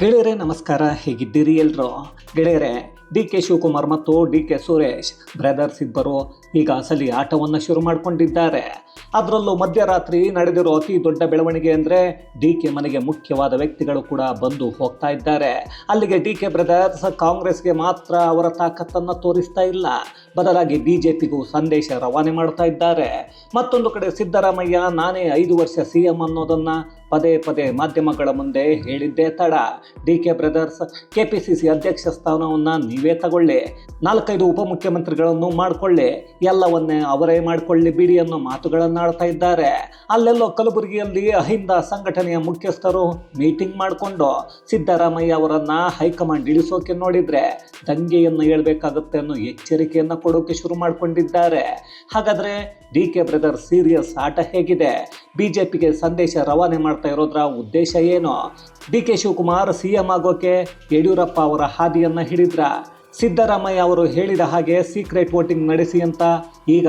ಗೆಳೆಯರೇ, ನಮಸ್ಕಾರ. ಹೇಗಿದ್ದೀರಿ ಎಲ್ಲರೂ ಗೆಳೆಯರೇ, ಡಿ ಕೆ ಶಿವಕುಮಾರ್ ಮತ್ತು ಡಿ ಕೆ ಸುರೇಶ್ ಬ್ರದರ್ಸ್ ಇಬ್ಬರು ಈಗ ಅಸಲಿ ಆಟವನ್ನು ಶುರು ಮಾಡಿಕೊಂಡಿದ್ದಾರೆ. ಅದರಲ್ಲೂ ಮಧ್ಯರಾತ್ರಿ ನಡೆದಿರೋ ಅತಿ ದೊಡ್ಡ ಬೆಳವಣಿಗೆ ಅಂದರೆ ಡಿ ಕೆ ಮನೆಗೆ ಮುಖ್ಯವಾದ ವ್ಯಕ್ತಿಗಳು ಕೂಡ ಬಂದು ಹೋಗ್ತಾ ಇದ್ದಾರೆ. ಅಲ್ಲಿಗೆ ಡಿ ಕೆ ಬ್ರದರ್ಸ್ ಕಾಂಗ್ರೆಸ್ಗೆ ಮಾತ್ರ ಅವರ ತಾಕತ್ತನ್ನು ತೋರಿಸ್ತಾ ಇಲ್ಲ. ಬದಲಾಗಿ ಬಿ ಜೆ ಪಿಗೂ ಸಂದೇಶ ರವಾನೆ ಮಾಡ್ತಾ ಇದ್ದಾರೆ. ಮತ್ತೊಂದು ಕಡೆ ಸಿದ್ದರಾಮಯ್ಯ, ನಾನೇ ಐದು ವರ್ಷ ಸಿ ಎಂ ಅನ್ನೋದನ್ನು ಪದೇ ಪದೇ ಮಾಧ್ಯಮಗಳ ಮುಂದೆ ಹೇಳಿದ್ದೇ ತಡ. D K brothers, K P C C ಅಧ್ಯಕ್ಷ ಸ್ಥಾನವನ್ನು ನೀವೇ ತಗೊಳ್ಳಿ. ನಾಲ್ಕೈದು ಉಪಮುಖ್ಯಮಂತ್ರಿಗಳನ್ನು ಮಾಡಿಕೊಳ್ಳಿ. ಎಲ್ಲವನ್ನೇ ಅವರೇ ಮಾಡಿಕೊಳ್ಳಿ ಬಿಡಿ ಅನ್ನೋ ಮಾತುಗಳನ್ನು ಆಡ್ತಾ ಇದ್ದಾರೆ. ಅಲ್ಲೆಲ್ಲೋ ಕಲಬುರಗಿಯಲ್ಲಿ ಅಹಿಂದ ಸಂಘಟನೆಯ ಮುಖ್ಯಸ್ಥರು ಮೀಟಿಂಗ್ ಮಾಡಿಕೊಂಡು ಸಿದ್ದರಾಮಯ್ಯ ಅವರನ್ನು ಹೈಕಮಾಂಡ್ ಇಳಿಸೋಕೆ ನೋಡಿದರೆ ದಂಗೆಯನ್ನು ಹೇಳಬೇಕಾಗುತ್ತೆ ಅನ್ನೋ ಎಚ್ಚರಿಕೆಯನ್ನು ಕೊಡೋಕೆ ಶುರು ಮಾಡಿಕೊಂಡಿದ್ದಾರೆ. ಹಾಗಾದರೆ ಡಿ ಕೆ ಬ್ರದರ್ ಸೀರಿಯಸ್ ಆಟ ಹೇಗಿದೆ? ಬಿಜೆಪಿಗೆ ಸಂದೇಶ ರವಾನೆ ಮಾಡ್ತಾ ಇರೋದ್ರ ಉದ್ದೇಶ ಏನು? D K Shivakumar C M ಆಗೋಕೆ ಯಡಿಯೂರಪ್ಪ ಅವರ ಹಾದಿಯನ್ನು ಹಿಡಿದ್ರ? ಸಿದ್ದರಾಮಯ್ಯ ಅವರು ಹೇಳಿದ ಹಾಗೆ ಸೀಕ್ರೆಟ್ ವೋಟಿಂಗ್ ನಡೆಸಿ ಅಂತ? ಈಗ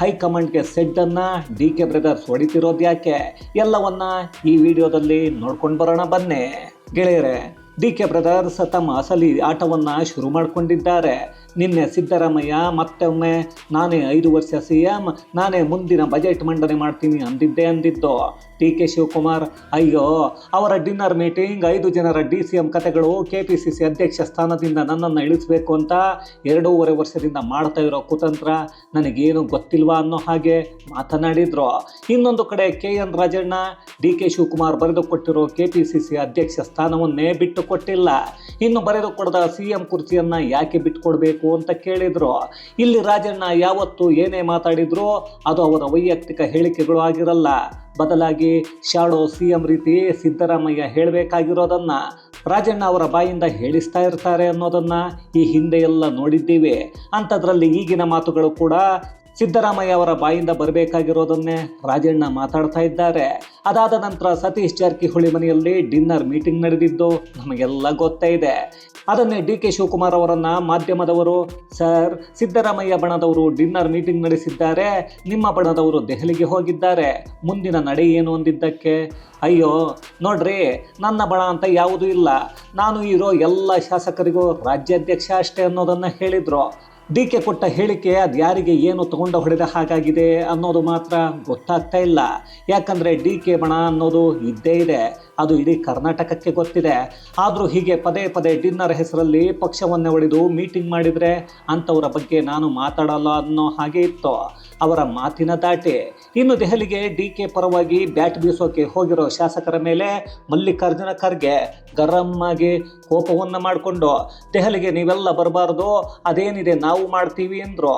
ಹೈಕಮಾಂಡ್ಗೆ ಸೆಡ್ಡನ್ನು ಡಿ ಕೆ ಬ್ರದರ್ಸ್ ಹೊಡಿತಿರೋದು ಯಾಕೆ ಎಲ್ಲವನ್ನ ಈ ವಿಡಿಯೋದಲ್ಲಿ ನೋಡ್ಕೊಂಡು ಬರೋಣ ಬನ್ನಿ. ಗೆಳೆಯರೆ ಡಿ ಕೆ ಬ್ರದರ್ಸ್ ತಮ್ಮ ಅಸಲಿ ಆಟವನ್ನು ಶುರು ಮಾಡಿಕೊಂಡಿದ್ದಾರೆ. ನಿನ್ನೆ ಸಿದ್ದರಾಮಯ್ಯ, ಮತ್ತೊಮ್ಮೆ ನಾನೇ ಐದು ವರ್ಷ ಸಿ ಎಂ, ನಾನೇ ಮುಂದಿನ ಬಜೆಟ್ ಮಂಡನೆ ಮಾಡ್ತೀನಿ ಅಂದಿದ್ದೆ ಅಂದಿದ್ದು. D K Shivakumar. ಅಯ್ಯೋ, ಅವರ ಡಿನ್ನರ್ ಮೀಟಿಂಗ್ ಐದು ಜನರ ಡಿ ಸಿ ಎಂ ಕತೆಗಳು ಕೆ ಪಿ ಸಿ ಸಿ ಅಧ್ಯಕ್ಷ ಸ್ಥಾನದಿಂದ ನನ್ನನ್ನು ಇಳಿಸಬೇಕು ಅಂತ ಎರಡೂವರೆ ವರ್ಷದಿಂದ ಮಾಡ್ತಾ ಇರೋ ಕುತಂತ್ರ ನನಗೇನು ಗೊತ್ತಿಲ್ವಾ ಅನ್ನೋ ಹಾಗೆ ಮಾತನಾಡಿದ್ರು. ಇನ್ನೊಂದು ಕಡೆ K N Rajanna, D K Shivakumar ಬರೆದುಕೊಟ್ಟಿರೋ K P C C ಅಧ್ಯಕ್ಷ ಸ್ಥಾನವನ್ನೇ ಬಿಟ್ಟುಕೊಟ್ಟಿಲ್ಲ ಇನ್ನು ಬರೆದುಕೊಡದ ಸಿ ಎಂ ಕುರ್ಚಿಯನ್ನು ಯಾಕೆ ಬಿಟ್ಟುಕೊಡ್ಬೇಕು ಅಂತ ಕೇಳಿದರು. ಇಲ್ಲಿ ರಾಜಣ್ಣ ಯಾವತ್ತು ಏನೇ ಮಾತಾಡಿದ್ರು ಅದು ಅವರ ವೈಯಕ್ತಿಕ ಹೇಳಿಕೆಗಳು ಆಗಿರಲ್ಲ. ಬದಲಾಗಿ ಶಾಡೋ ಸಿ ಎಂ ರೀತಿ ಸಿದ್ದರಾಮಯ್ಯ ಹೇಳಬೇಕಾಗಿರೋದನ್ನು ರಾಜಣ್ಣ ಅವರ ಬಾಯಿಂದ ಹೇಳಿಸ್ತಾ ಇರ್ತಾರೆ ಅನ್ನೋದನ್ನು ಈ ಹಿಂದೆ ಎಲ್ಲ ನೋಡಿದ್ದೀವಿ. ಅಂಥದ್ರಲ್ಲಿ ಈಗಿನ ಮಾತುಗಳು ಕೂಡ ಸಿದ್ದರಾಮಯ್ಯ ಅವರ ಬಾಯಿಂದ ಬರಬೇಕಾಗಿರೋದನ್ನೇ ರಾಜಣ್ಣ ಮಾತಾಡ್ತಾ ಇದ್ದಾರೆ. ಅದಾದ ನಂತರ ಸತೀಶ್ ಜಾರಕಿಹೊಳಿ ಮನೆಯಲ್ಲಿ ಡಿನ್ನರ್ ಮೀಟಿಂಗ್ ನಡೆದಿದ್ದು ನಮಗೆಲ್ಲ ಗೊತ್ತೇ ಇದೆ. ಅದನ್ನೇ ಡಿ ಕೆ ಶಿವಕುಮಾರ್ ಅವರನ್ನ ಮಾಧ್ಯಮದವರು ಸರ್ ಸಿದ್ದರಾಮಯ್ಯ ಬಣದವರು ಡಿನ್ನರ್ ಮೀಟಿಂಗ್ ನಡೆಸಿದ್ದಾರೆ. ನಿಮ್ಮ ಬಣದವರು ದೆಹಲಿಗೆ ಹೋಗಿದ್ದಾರೆ. ಮುಂದಿನ ನಡೆ ಏನು ಅಂದಿದ್ದಕ್ಕೆ? ಅಯ್ಯೋ, ನೋಡ್ರಿ, ನನ್ನ ಬಣ ಅಂತ ಯಾವುದೂ ಇಲ್ಲ. ನಾನು ಇರೋ ಎಲ್ಲ ಶಾಸಕರಿಗೂ ರಾಜ್ಯಾಧ್ಯಕ್ಷ ಅಷ್ಟೇ ಅನ್ನೋದನ್ನು ಹೇಳಿದರು. ಡಿ ಕೆ ಕೊಟ್ಟ ಹೇಳಿಕೆ ಅದು ಯಾರಿಗೆ ಏನು ತಗೊಂಡ ಹೊಡೆದ ಹಾಗಾಗಿದೆ ಅನ್ನೋದು ಮಾತ್ರ ಗೊತ್ತಾಗ್ತಾ ಇಲ್ಲ. ಯಾಕಂದರೆ ಡಿ ಕೆ ಬಣ ಅನ್ನೋದು ಇದ್ದೇ ಇದೆ. ಅದು ಇಡೀ ಕರ್ನಾಟಕಕ್ಕೆ ಗೊತ್ತಿದೆ. ಆದರೂ ಹೀಗೆ ಪದೇ ಪದೇ ಡಿನ್ನರ್ ಹೆಸರಲ್ಲಿ ಪಕ್ಷವನ್ನೇ ಒಡೆದು ಮೀಟಿಂಗ್ ಮಾಡಿದರೆ ಅಂಥವರ ಬಗ್ಗೆ ನಾನು ಮಾತಾಡಲ್ಲ ಅನ್ನೋ ಹಾಗೆ ಇತ್ತು. ಅವರ ಮಾತಿನ ದಾಟೆ. ಇನ್ನು ದೆಹಲಿಗೆ ಡಿ ಕೆ ಪರವಾಗಿ ಬ್ಯಾಟ್ ಬೀಸೋಕೆ ಹೋಗಿರೋ ಶಾಸಕರ ಮೇಲೆ ಮಲ್ಲಿಕಾರ್ಜುನ ಖರ್ಗೆ ಗರಂ ಆಗಿ ಕೋಪವನ್ನು ಮಾಡಿಕೊಂಡು, ದೆಹಲಿಗೆ ನೀವೆಲ್ಲ ಬರಬಾರ್ದು, ಅದೇನಿದೆ ನಾವು ಮಾಡ್ತೀವಿ ಅಂದರು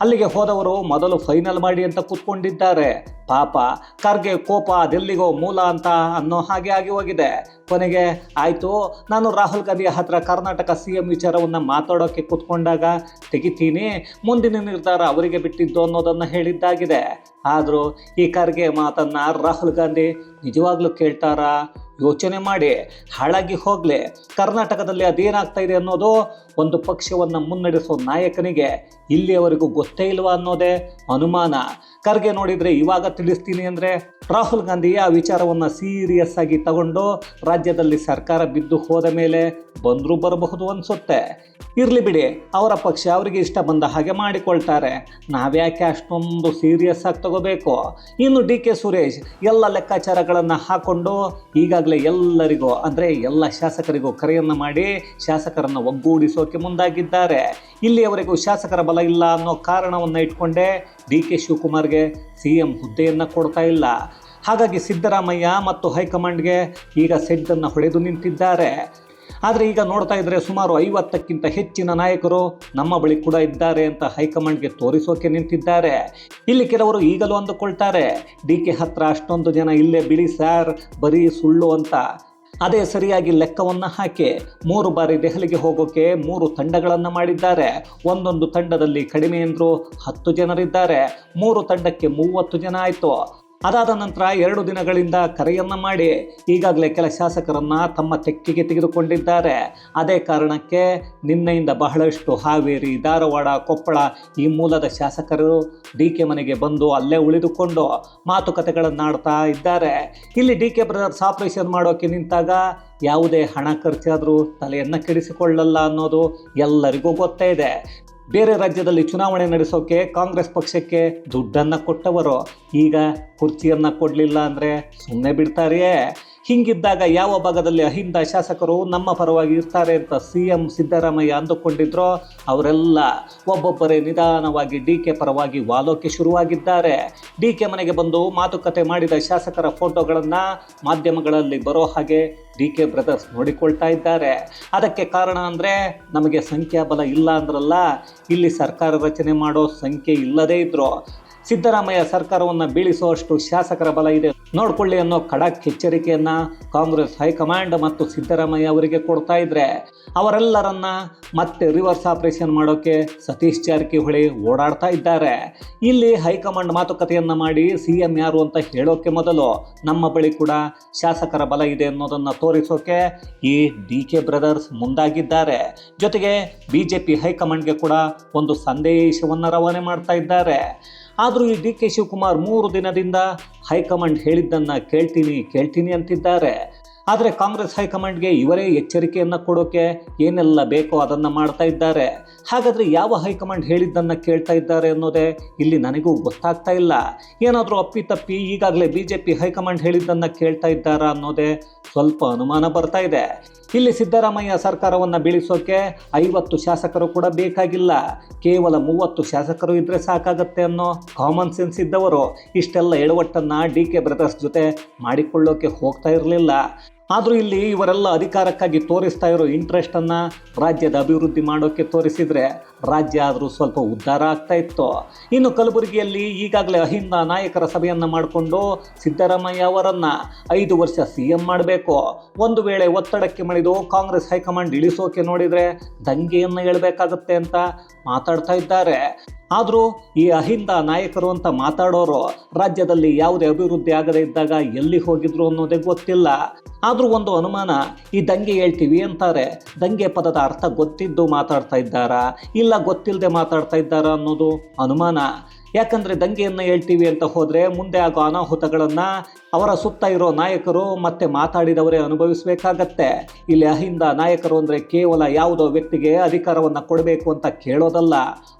ಅಲ್ಲಿಗೆ ಹೋದವರು ಮೊದಲು ಫೈನಲ್ ಮಾಡಿ ಅಂತ ಕೂತ್ಕೊಂಡಿದ್ದಾರೆ. ಪಾಪ ಖರ್ಗೆ ಕೋಪ ಅದೆಲ್ಲಿಗೋ ಮೂಲ ಅಂತ ಅನ್ನೋ ಹಾಗೆ ಆಗಿ ಹೋಗಿದೆ. ಕೊನೆಗೆ ಆಯಿತು, ನಾನು ರಾಹುಲ್ ಗಾಂಧಿಯ ಹತ್ರ ಕರ್ನಾಟಕ ಸಿ ಎಂ ವಿಚಾರವನ್ನು ಮಾತಾಡೋಕ್ಕೆ ಕೂತ್ಕೊಂಡಾಗ, ತೆಗಿತೀನಿ, ಮುಂದಿನ ನಿರ್ಧಾರ ಅವರಿಗೆ ಬಿಟ್ಟಿದ್ದು ಅನ್ನೋದನ್ನು ಹೇಳಿದ್ದಾಗಿದೆ. ಆದರೂ ಈ ಖರ್ಗೆ ಮಾತನ್ನು ರಾಹುಲ್ ಗಾಂಧಿ ನಿಜವಾಗ್ಲೂ ಕೇಳ್ತಾರಾ? ಯೋಚನೆ ಮಾಡಿ ಹಾಳಾಗಿ ಹೋಗಲಿ. ಕರ್ನಾಟಕದಲ್ಲಿ ಅದೇನಾಗ್ತಾ ಇದೆ ಅನ್ನೋದು ಒಂದು ಪಕ್ಷವನ್ನು ಮುನ್ನಡೆಸೋ ನಾಯಕನಿಗೆ ಇಲ್ಲಿಯವರೆಗೂ ಗೊತ್ತೇ ಇಲ್ವಾ ಅನ್ನೋದೇ ಅನುಮಾನ. ಖರ್ಗೆ ನೋಡಿದರೆ ಇವಾಗ ತಿಳಿಸ್ತೀನಿ ಅಂದರೆ ರಾಹುಲ್ ಗಾಂಧಿ ಆ ವಿಚಾರವನ್ನು ಸೀರಿಯಸ್ ಆಗಿ ತಗೊಂಡು ರಾಜ್ಯದಲ್ಲಿ ಸರ್ಕಾರ ಬಿದ್ದು ಹೋದ ಮೇಲೆ ಬಂದರೂ ಬರಬಹುದು ಅನಿಸುತ್ತೆ. ಇರಲಿ ಬಿಡಿ, ಅವರ ಪಕ್ಷ ಅವರಿಗೆ ಇಷ್ಟ ಬಂದ ಹಾಗೆ ಮಾಡಿಕೊಳ್ತಾರೆ. ನಾವ್ಯಾಕೆ ಅಷ್ಟೊಂದು ಸೀರಿಯಸ್ ಆಗಿ ತಗೋಬೇಕು? ಇನ್ನು ಡಿ ಕೆ ಸುರೇಶ್ ಎಲ್ಲ ಲೆಕ್ಕಾಚಾರಗಳನ್ನು ಹಾಕೊಂಡು ಈಗಾಗಲೇ ಎಲ್ಲರಿಗೂ, ಅಂದರೆ ಎಲ್ಲ ಶಾಸಕರಿಗೂ ಕರೆಯನ್ನು ಮಾಡಿ ಶಾಸಕರನ್ನು ಒಗ್ಗೂಡಿಸೋಕೆ ಮುಂದಾಗಿದ್ದಾರೆ. ಇಲ್ಲಿಯವರೆಗೂ ಶಾಸಕರ ಬಲ ಇಲ್ಲ ಅನ್ನೋ ಕಾರಣವನ್ನು ಇಟ್ಕೊಂಡೇ ಡಿ ಕೆ ಶಿವಕುಮಾರ್ಗೆ ಸಿ ಎಂ ಹುದ್ದೆಯನ್ನು ಕೊಡ್ತಾ ಇಲ್ಲ. ಹಾಗಾಗಿ ಸಿದ್ದರಾಮಯ್ಯ ಮತ್ತು ಹೈಕಮಾಂಡ್ಗೆ ಈಗ ಸೆಡ್ಡನ್ನು ಹೊಡೆದು ನಿಂತಿದ್ದಾರೆ. ಆದರೆ ಈಗ ನೋಡ್ತಾ ಇದ್ದರೆ ಸುಮಾರು ಐವತ್ತಕ್ಕಿಂತ ಹೆಚ್ಚಿನ ನಾಯಕರು ನಮ್ಮ ಬಳಿ ಕೂಡ ಇದ್ದಾರೆ ಅಂತ ಹೈಕಮಾಂಡ್ಗೆ ತೋರಿಸೋಕೆ ನಿಂತಿದ್ದಾರೆ. ಇಲ್ಲಿ ಕೆಲವರು ಈಗಲೂ ಅಂದುಕೊಳ್ತಾರೆ, ಡಿ ಕೆ ಹತ್ರ ಅಷ್ಟೊಂದು ಜನ ಇಲ್ಲೇ ಬಿಡಿ ಸಾರ್, ಬರೀ ಸುಳ್ಳು ಅಂತ. ಅದೇ ಸರಿಯಾಗಿ ಲೆಕ್ಕವನ್ನು ಹಾಕಿ, ಮೂರು ಬಾರಿ ದೆಹಲಿಗೆ ಹೋಗೋಕೆ ಮೂರು ತಂಡಗಳನ್ನು ಮಾಡಿದ್ದಾರೆ. ಒಂದೊಂದು ತಂಡದಲ್ಲಿ ಕಡಿಮೆ ಅಂದರೂ ಹತ್ತು ಜನರಿದ್ದಾರೆ, ಮೂರು ತಂಡಕ್ಕೆ ಮೂವತ್ತು ಜನ ಆಯಿತು. ಅದಾದ ನಂತರ ಎರಡು ದಿನಗಳಿಂದ ಕರೆಯನ್ನ ಮಾಡಿ ಈಗಾಗಲೇ ಕೆಲ ಶಾಸಕರನ್ನು ತಮ್ಮ ತೆಕ್ಕಿಗೆ ತೆಗೆದುಕೊಂಡಿದ್ದಾರೆ. ಅದೇ ಕಾರಣಕ್ಕೆ ನಿನ್ನೆಯಿಂದ ಬಹಳಷ್ಟು ಹಾವೇರಿ, ಧಾರವಾಡ, ಕೊಪ್ಪಳ ಈ ಮೂಲದ ಶಾಸಕರು ಡಿ ಕೆ ಮನೆಗೆ ಬಂದು ಅಲ್ಲೇ ಉಳಿದುಕೊಂಡು ಮಾತುಕತೆಗಳನ್ನಾಡ್ತಾ ಇದ್ದಾರೆ. ಇಲ್ಲಿ ಡಿ ಕೆ ಬ್ರದರ್ಸ್ ಆಪರೇಷನ್ ಮಾಡೋಕೆ ನಿಂತಾಗ ಯಾವುದೇ ಹಣ ಖರ್ಚಾದರೂ ತಲೆಯನ್ನು ಕೆಡಿಸಿಕೊಳ್ಳಲ್ಲ ಅನ್ನೋದು ಎಲ್ಲರಿಗೂ ಗೊತ್ತೇ ಇದೆ. ಬೇರೆ ರಾಜ್ಯದಲ್ಲಿ ಚುನಾವಣೆ ನಡೆಸೋಕೆ ಕಾಂಗ್ರೆಸ್ ಪಕ್ಷಕ್ಕೆ ದುಡ್ಡನ್ನು ಕೊಟ್ಟವರು. ಈಗ ಕುರ್ಚಿಯನ್ನು ಕೊಡಲಿಲ್ಲ ಅಂದರೆ ಸುಮ್ಮನೆ ಬಿಡ್ತಾರೆಯೇ. ಹಿಂಗಿದ್ದಾಗ ಯಾವ ಭಾಗದಲ್ಲಿ ಅಹಿಂದ ಶಾಸಕರು ನಮ್ಮ ಪರವಾಗಿ ಇರ್ತಾರೆ ಅಂತ ಸಿ ಎಂ ಸಿದ್ದರಾಮಯ್ಯ ಅಂದುಕೊಂಡಿದ್ರೋ ಅವರೆಲ್ಲ ಒಬ್ಬೊಬ್ಬರೇ ನಿಧಾನವಾಗಿ ಡಿ ಕೆ ಪರವಾಗಿ ವಾಲೋಕೆ ಶುರುವಾಗಿದ್ದಾರೆ. ಡಿ ಕೆ ಮನೆಗೆ ಬಂದು ಮಾತುಕತೆ ಮಾಡಿದ ಶಾಸಕರ ಫೋಟೋಗಳನ್ನು ಮಾಧ್ಯಮಗಳಲ್ಲಿ ಬರೋ ಹಾಗೆ ಡಿ ಕೆ ಬ್ರದರ್ಸ್ ನೋಡಿಕೊಳ್ತಾ ಇದ್ದಾರೆ. ಅದಕ್ಕೆ ಕಾರಣ ಅಂದರೆ ನಮಗೆ ಸಂಖ್ಯಾಬಲ ಇಲ್ಲ ಅಂದ್ರಲ್ಲ, ಇಲ್ಲಿ ಸರ್ಕಾರ ರಚನೆ ಮಾಡೋ ಸಂಖ್ಯೆ ಇಲ್ಲದೇ ಇದ್ರು. ಸಿದ್ದರಾಮಯ್ಯ ಸರ್ಕಾರವನ್ನು ಬೀಳಿಸುವಷ್ಟು ಶಾಸಕರ ಬಲ ಇದೆ ನೋಡ್ಕೊಳ್ಳಿ ಅನ್ನೋ ಖಡಕ್ ಎಚ್ಚರಿಕೆಯನ್ನ ಕಾಂಗ್ರೆಸ್ ಹೈಕಮಾಂಡ್ ಮತ್ತು ಸಿದ್ದರಾಮಯ್ಯ ಅವರಿಗೆ ಕೊಡ್ತಾ ಇದ್ರೆ, ಅವರೆಲ್ಲರನ್ನ ಮತ್ತೆ ರಿವರ್ಸ್ ಆಪರೇಷನ್ ಮಾಡೋಕೆ ಸತೀಶ್ ಜಾರಕಿಹೊಳಿ ಓಡಾಡ್ತಾ ಇದ್ದಾರೆ. ಇಲ್ಲಿ ಹೈಕಮಾಂಡ್ ಮಾತುಕತೆಯನ್ನ ಮಾಡಿ ಸಿ ಎಂ ಯಾರು ಅಂತ ಹೇಳೋಕೆ ಮೊದಲು ನಮ್ಮ ಬಳಿ ಕೂಡ ಶಾಸಕರ ಬಲ ಇದೆ ಅನ್ನೋದನ್ನ ತೋರಿಸೋಕೆ ಈ ಡಿ ಕೆ ಬ್ರದರ್ಸ್ ಮುಂದಾಗಿದ್ದಾರೆ. ಜೊತೆಗೆ ಬಿ ಜೆ ಪಿ ಹೈಕಮಾಂಡ್ಗೆ ಕೂಡ ಒಂದು ಸಂದೇಶವನ್ನು ರವಾನೆ ಮಾಡ್ತಾ ಇದ್ದಾರೆ. ಆದರೂ ಈ ಡಿ ಕೆ ಶಿವಕುಮಾರ್ ಮೂರು ದಿನದಿಂದ ಹೈಕಮಾಂಡ್ ಹೇಳಿದ್ದನ್ನು ಕೇಳ್ತೀನಿ ಕೇಳ್ತೀನಿ ಅಂತಿದ್ದಾರೆ. ಆದರೆ ಕಾಂಗ್ರೆಸ್ ಹೈಕಮಾಂಡ್ಗೆ ಇವರೇ ಎಚ್ಚರಿಕೆಯನ್ನು ಕೊಡೋಕೆ ಏನೆಲ್ಲ ಬೇಕೋ ಅದನ್ನು ಮಾಡ್ತಾ ಇದ್ದಾರೆ. ಹಾಗಾದರೆ ಯಾವ ಹೈಕಮಾಂಡ್ ಹೇಳಿದ್ದನ್ನು ಕೇಳ್ತಾ ಇದ್ದಾರೆ ಅನ್ನೋದೇ ಇಲ್ಲಿ ನನಗೂ ಗೊತ್ತಾಗ್ತಾ ಇಲ್ಲ. ಏನಾದರೂ ಅಪ್ಪಿತಪ್ಪಿ ಈಗಾಗಲೇ ಬಿ ಜೆ ಪಿ ಹೈಕಮಾಂಡ್ ಹೇಳಿದ್ದನ್ನು ಕೇಳ್ತಾ ಇದ್ದಾರಾ ಅನ್ನೋದೇ ಸ್ವಲ್ಪ ಅನುಮಾನ ಬರ್ತಾ ಇದೆ. ಇಲ್ಲಿ ಸಿದ್ದರಾಮಯ್ಯ ಸರ್ಕಾರವನ್ನು ಬೀಳಿಸೋಕೆ ಐವತ್ತು ಶಾಸಕರು ಕೂಡ ಬೇಕಾಗಿಲ್ಲ. ಕೇವಲ ಮೂವತ್ತು ಶಾಸಕರು ಇದ್ದರೆ ಸಾಕಾಗತ್ತೆ ಅನ್ನೋ ಕಾಮನ್ ಸೆನ್ಸ್ ಇದ್ದವರು. ಇಷ್ಟೆಲ್ಲ ಎಡವಟ್ಟನ್ನು ಡಿ ಕೆ ಬ್ರದರ್ಸ್ ಜೊತೆ ಮಾಡಿಕೊಳ್ಳೋಕೆ ಹೋಗ್ತಾ ಇರಲಿಲ್ಲ. ಆದರೂ ಇಲ್ಲಿ ಇವರೆಲ್ಲ ಅಧಿಕಾರಕ್ಕಾಗಿ ತೋರಿಸ್ತಾ ಇರೋ ಇಂಟ್ರೆಸ್ಟನ್ನು ರಾಜ್ಯದ ಅಭಿವೃದ್ಧಿ ಮಾಡೋಕ್ಕೆ ತೋರಿಸಿದರೆ ರಾಜ್ಯ ಆದರೂ ಸ್ವಲ್ಪ ಉದ್ಧಾರ ಆಗ್ತಾ ಇತ್ತು. ಇನ್ನು ಕಲಬುರಗಿಯಲ್ಲಿ ಈಗಾಗಲೇ ಅಹಿಂದ ನಾಯಕರ ಸಭೆಯನ್ನು ಮಾಡಿಕೊಂಡು ಸಿದ್ದರಾಮಯ್ಯ ಅವರನ್ನು ಐದು ವರ್ಷ ಸಿ ಎಂ ಮಾಡಬೇಕು. ಒಂದು ವೇಳೆ ಒತ್ತಡಕ್ಕೆ ಮಣಿದು ಕಾಂಗ್ರೆಸ್ ಹೈಕಮಾಂಡ್ ಇಳಿಸೋಕೆ ನೋಡಿದರೆ ದಂಗೆಯನ್ನು ಹೇಳಬೇಕಾಗತ್ತೆ ಅಂತ ಮಾತಾಡ್ತಾ ಇದ್ದಾರೆ. ಆದರೂ ಈ ಅಹಿಂದ ನಾಯಕರು ಅಂತ ಮಾತಾಡೋರು ರಾಜ್ಯದಲ್ಲಿ ಯಾವುದೇ ಅಭಿವೃದ್ಧಿ ಆಗದೇ ಇದ್ದಾಗ ಎಲ್ಲಿ ಹೋಗಿದ್ರು ಅನ್ನೋದೇ ಗೊತ್ತಿಲ್ಲ. ಆದರೂ ಒಂದು ಅನುಮಾನ, ಈ ದಂಗೆ ಹೇಳ್ತೀವಿ ಅಂತಾರೆ. ದಂಗೆ ಪದದ ಅರ್ಥ ಗೊತ್ತಿದ್ದು ಮಾತಾಡ್ತಾ ಇದ್ದಾರಾ, ಇಲ್ಲ ಗೊತ್ತಿಲ್ಲದೆ ಮಾತಾಡ್ತಾ ಇದ್ದಾರಾ ಅನ್ನೋದು ಅನುಮಾನ. ಯಾಕಂದರೆ ದಂಗೆಯನ್ನು ಹೇಳ್ತೀವಿ ಅಂತ ಹೋದರೆ ಮುಂದೆ ಆಗೋ ಅನಾಹುತಗಳನ್ನು ಅವರ ಸುತ್ತ ಇರೋ ನಾಯಕರು ಮತ್ತೆ ಮಾತಾಡಿದವರೇ ಅನುಭವಿಸಬೇಕಾಗತ್ತೆ. ಇಲ್ಲಿ ಅಹಿಂದ ನಾಯಕರು ಅಂದರೆ ಕೇವಲ ಯಾವುದೋ ವ್ಯಕ್ತಿಗೆ ಅಧಿಕಾರವನ್ನು ಕೊಡಬೇಕು ಅಂತ ಕೇಳೋದಲ್ಲ.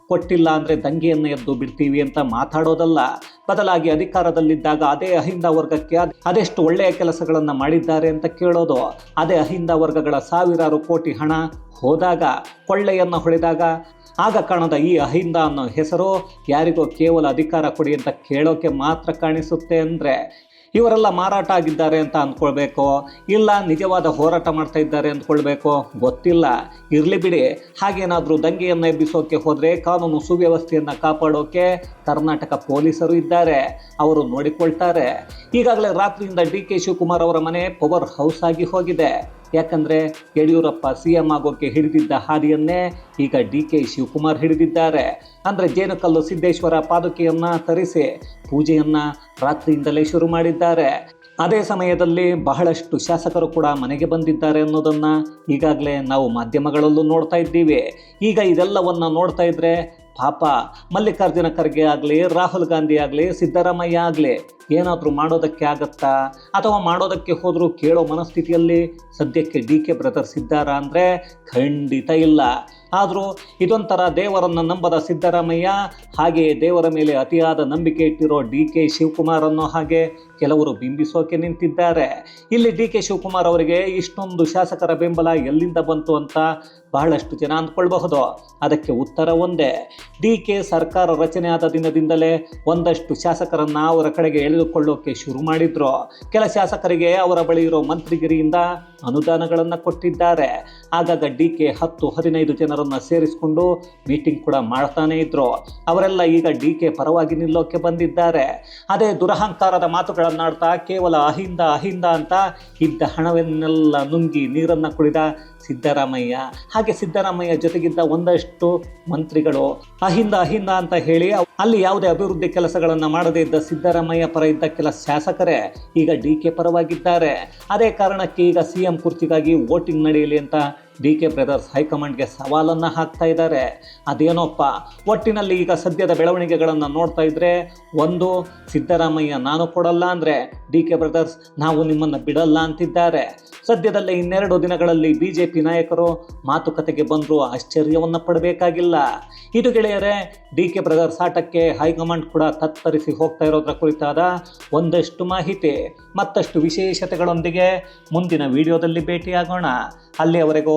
ಕೊಟ್ಟಿಲ್ಲ ಅಂದರೆ ದಂಗೆಯನ್ನು ಎದ್ದು ಬಿಡ್ತೀವಿ ಅಂತ ಮಾತಾಡೋದಲ್ಲ. ಬದಲಾಗಿ ಅಧಿಕಾರದಲ್ಲಿದ್ದಾಗ ಅದೇ ಅಹಿಂದ ವರ್ಗಕ್ಕೆ ಅದ್- ಅದೆಷ್ಟು ಒಳ್ಳೆಯ ಕೆಲಸಗಳನ್ನು ಮಾಡಿದ್ದಾರೆ ಅಂತ ಕೇಳೋದು. ಅದೇ ಅಹಿಂದ ವರ್ಗಗಳ ಸಾವಿರಾರು ಕೋಟಿ ಹಣ ಹೋದಾಗ, ಕೊಳ್ಳೆಯನ್ನು ಹೊಡೆದಾಗ ಆಗ ಕಾಣದ ಈ ಅಹಿಂದ ಅನ್ನೋ ಹೆಸರು ಯಾರಿಗೋ ಕೇವಲ ಅಧಿಕಾರ ಕೊಡಿ ಅಂತ ಕೇಳೋಕೆ ಮಾತ್ರ ಕಾಣಿಸುತ್ತೆ ಅಂದರೆ ಇವರೆಲ್ಲ ಮಾರಾಟ ಆಗಿದ್ದಾರೆ ಅಂತ ಅಂದ್ಕೊಳ್ಬೇಕು, ಇಲ್ಲ ನಿಜವಾದ ಹೋರಾಟ ಮಾಡ್ತಾ ಇದ್ದಾರೆ ಅಂದ್ಕೊಳ್ಬೇಕು, ಗೊತ್ತಿಲ್ಲ. ಇರಲಿ ಬಿಡಿ. ಹಾಗೇನಾದರೂ ದಂಗೆಯನ್ನು ಎಬ್ಬಿಸೋಕೆ ಹೋದರೆ ಕಾನೂನು ಸುವ್ಯವಸ್ಥೆಯನ್ನು ಕಾಪಾಡೋಕೆ ಕರ್ನಾಟಕ ಪೊಲೀಸರು ಇದ್ದಾರೆ. ಅವರು ನೋಡಿಕೊಳ್ತಾರೆ. ಈಗಾಗಲೇ ರಾತ್ರಿಯಿಂದ ಡಿ ಕೆ ಶಿವಕುಮಾರ್ ಅವರ ಮನೆ ಪವರ್ ಹೌಸ್ ಆಗಿ ಹೋಗಿದೆ. ಯಾಕಂದರೆ ಯಡಿಯೂರಪ್ಪ ಸಿ ಎಂ ಆಗೋಕ್ಕೆ ಹಿಡಿದಿದ್ದ ಹಾದಿಯನ್ನೇ ಈಗ ಡಿ ಕೆ ಶಿವಕುಮಾರ್ ಹಿಡಿದಿದ್ದಾರೆ. ಅಂದರೆ ಜೇನುಕಲ್ಲು ಸಿದ್ದೇಶ್ವರ ಪಾದುಕೆಯನ್ನು ತರಿಸಿ ಪೂಜೆಯನ್ನು ರಾತ್ರಿಯಿಂದಲೇ ಶುರು ಮಾಡಿದ್ದಾರೆ. ಅದೇ ಸಮಯದಲ್ಲಿ ಬಹಳಷ್ಟು ಶಾಸಕರು ಕೂಡ ಮನೆಗೆ ಬಂದಿದ್ದಾರೆ ಅನ್ನೋದನ್ನು ಈಗಾಗಲೇ ನಾವು ಮಾಧ್ಯಮಗಳಲ್ಲೂ ನೋಡ್ತಾ ಇದ್ದೀವಿ. ಈಗ ಇದೆಲ್ಲವನ್ನು ನೋಡ್ತಾ ಇದ್ರೆ ಪಾಪ ಮಲ್ಲಿಕಾರ್ಜುನ ಖರ್ಗೆ ಆಗಲಿ, ರಾಹುಲ್ ಗಾಂಧಿ ಆಗಲಿ, ಸಿದ್ದರಾಮಯ್ಯ ಆಗಲಿ ಏನಾದರೂ ಮಾಡೋದಕ್ಕೆ ಆಗತ್ತಾ? ಅಥವಾ ಮಾಡೋದಕ್ಕೆ ಹೋದರೂ ಕೇಳೋ ಮನಸ್ಥಿತಿಯಲ್ಲಿ ಸದ್ಯಕ್ಕೆ ಡಿ ಕೆ ಬ್ರದರ್ಸ್ ಇದ್ದಾರಾ ಅಂದರೆ ಖಂಡಿತ ಇಲ್ಲ. ಆದರೂ ಇದೊಂಥರ ದೇವರನ್ನು ನಂಬದ ಸಿದ್ದರಾಮಯ್ಯ, ಹಾಗೆಯೇ ದೇವರ ಮೇಲೆ ಅತಿಯಾದ ನಂಬಿಕೆ ಇಟ್ಟಿರೋ ಡಿ ಕೆ ಶಿವಕುಮಾರ್ ಅನ್ನೋ ಹಾಗೆ ಕೆಲವರು ಬಿಂಬಿಸೋಕೆ ನಿಂತಿದ್ದಾರೆ. ಇಲ್ಲಿ ಡಿ ಕೆ ಶಿವಕುಮಾರ್ ಅವರಿಗೆ ಇಷ್ಟೊಂದು ಶಾಸಕರ ಬೆಂಬಲ ಎಲ್ಲಿಂದ ಬಂತು ಅಂತ ಬಹಳಷ್ಟು ಜನ ಅಂದ್ಕೊಳ್ಬಹುದು. ಅದಕ್ಕೆ ಉತ್ತರ ಒಂದೇ. ಡಿ ಕೆ ಸರ್ಕಾರ ರಚನೆ ಆದ ದಿನದಿಂದಲೇ ಒಂದಷ್ಟು ಶಾಸಕರನ್ನು ಅವರ ಕಡೆಗೆ ಎಳೆದುಕೊಳ್ಳೋಕೆ ಶುರು ಮಾಡಿದ್ರು, ಕೆಲ ಶಾಸಕರಿಗೆ ಅವರ ಬಳಿ ಇರೋ ಮಂತ್ರಿಗಿರಿಯಿಂದ ಅನುದಾನಗಳನ್ನು ಕೊಟ್ಟಿದ್ದಾರೆ. ಆಗಾಗ ಡಿ ಕೆ ಹತ್ತು, ಹದಿನೈದು ಜನರನ್ನು ಸೇರಿಸಿಕೊಂಡು ಮೀಟಿಂಗ್ ಕೂಡ ಮಾಡ್ತಾನೆ ಇದ್ರು. ಅವರೆಲ್ಲ ಈಗ ಡಿ ಕೆ ಪರವಾಗಿ ನಿಲ್ಲೋಕೆ ಬಂದಿದ್ದಾರೆ. ಅದೇ ದುರಹಂಕಾರದ ಮಾತುಗಳನ್ನಾಡ್ತಾ ಕೇವಲ ಅಹಿಂದ ಅಹಿಂದ ಅಂತ ಇದ್ದ ಹಣವನ್ನೆಲ್ಲ ನುಂಗಿ ನೀರನ್ನು ಕುಡಿದ ಸಿದ್ದರಾಮಯ್ಯ. ಹಾಗೆ ಸಿದ್ದರಾಮಯ್ಯ ಜೊತೆಗಿದ್ದ ಒಂದಷ್ಟು ಮಂತ್ರಿಗಳು. ಅಹಿಂದ ಅಹಿಂದ ಅಂತ ಹೇಳಿ ಅಲ್ಲಿ ಯಾವುದೇ ಅಭಿವೃದ್ಧಿ ಕೆಲಸಗಳನ್ನು ಮಾಡದೇ ಇದ್ದ ಸಿದ್ದರಾಮಯ್ಯ ಪರ ಇದ್ದ ಕೆಲ ಶಾಸಕರೇ ಈಗ ಡಿ ಕೆ ಪರವಾಗಿದ್ದಾರೆ. ಅದೇ ಕಾರಣಕ್ಕೆ ಈಗ ಸಿ ಎಂ ಕುರ್ಚಿಗಾಗಿ ವೋಟಿಂಗ್ ನಡೆಯಲಿ ಅಂತ ಡಿ ಕೆ ಬ್ರದರ್ಸ್ ಹೈಕಮಾಂಡ್ಗೆ ಸವಾಲನ್ನು ಹಾಕ್ತಾ ಇದ್ದಾರೆ. ಅದೇನೋಪ್ಪ? ಒಟ್ಟಿನಲ್ಲಿ ಈಗ ಸದ್ಯದ ಬೆಳವಣಿಗೆಗಳನ್ನು ನೋಡ್ತಾ ಇದ್ರೆ ಒಂದು, ಸಿದ್ದರಾಮಯ್ಯ ನಾನು ಕೊಡಲ್ಲ ಅಂದರೆ ಡಿ ಕೆ ಬ್ರದರ್ಸ್ ನಾವು ನಿಮ್ಮನ್ನು ಬಿಡಲ್ಲ ಅಂತಿದ್ದಾರೆ. ಸದ್ಯದಲ್ಲೇ ಇನ್ನೆರಡು ದಿನಗಳಲ್ಲಿ ಬಿ ಜೆ ಪಿ ನಾಯಕರು ಮಾತುಕತೆಗೆ ಬಂದರೂ ಆಶ್ಚರ್ಯವನ್ನು ಪಡಬೇಕಾಗಿಲ್ಲ. ಇದು ಗೆಳೆಯರೆ, ಡಿ ಕೆ ಬ್ರದರ್ಸ್ ಆಟಕ್ಕೆ ಹೈಕಮಾಂಡ್ ಕೂಡ ತತ್ತರಿಸಿ ಹೋಗ್ತಾ ಇರೋದ್ರ ಕುರಿತಾದ ಒಂದಷ್ಟು ಮಾಹಿತಿ. ಮತ್ತಷ್ಟು ವಿಶೇಷತೆಗಳೊಂದಿಗೆ ಮುಂದಿನ ವಿಡಿಯೋದಲ್ಲಿ ಭೇಟಿಯಾಗೋಣ. ಅಲ್ಲಿಯವರೆಗೂ